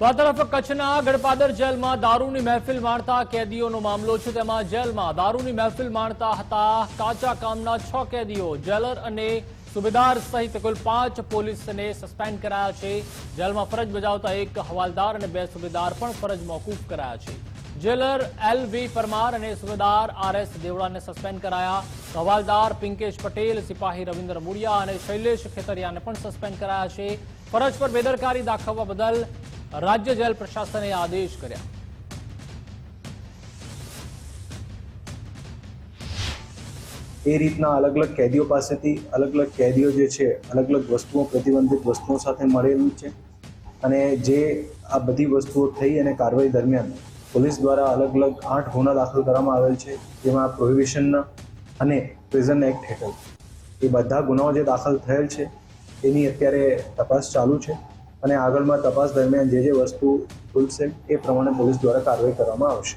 તો આ તરફ કચ્છના ગડપાદર જેલમાં દારૂની મહેફિલ માણતા કેદીઓનો મામલો છે. તેમાં જેલમાં દારૂની મહેફિલ માણતા હતા કાચા કામના છ કેદીઓ. જેલર અને સુબેદાર સહિત કુલ પાંચ પોલીસને સસ્પેન્ડ કરાયા છે. જેલમાં ફરજ બજાવતા એક હવાલદાર અને બે સુબેદાર પણ ફરજ મોકૂફ કરાયા છે. જેલર એલ વી પરમાર અને સુબેદાર આર એસ દેવડાને સસ્પેન્ડ કરાયા. હવાલદાર પિંકેશ પટેલ, સિપાહી રવિન્દ્ર મુડિયા અને શૈલેષ ખેતરિયાને પણ સસ્પેન્ડ કરાયા છે. ફરજ પર બેદરકારી દાખવવા બદલ રાજ્ય જેલ પ્રશાસને આદેશ કર્યા. એ રીતના અલગ અલગ કેદીઓ પાસેથી અલગ અલગ કેદીઓ જે છે, અલગ અલગ વસ્તુઓ, પ્રતિબંધિત વસ્તુઓ સાથે મળેલું છે. અને જે આ બધી વસ્તુઓ થઈ અને કાર્યવાહી દરમિયાન પોલીસ દ્વારા અલગ અલગ આઠ ગુના દાખલ કરવામાં આવેલ છે, જેમાં પ્રોહિબિશનના અને પ્રિઝન એક્ટ હેઠળ. એ બધા ગુનાઓ જે દાખલ થયેલ છે, એની અત્યારે તપાસ ચાલુ છે. અને આગળમાં તપાસ દરમિયાન જે જે વસ્તુ ખુલશે એ પ્રમાણે પોલીસ દ્વારા કાર્યવાહી કરવામાં આવશે.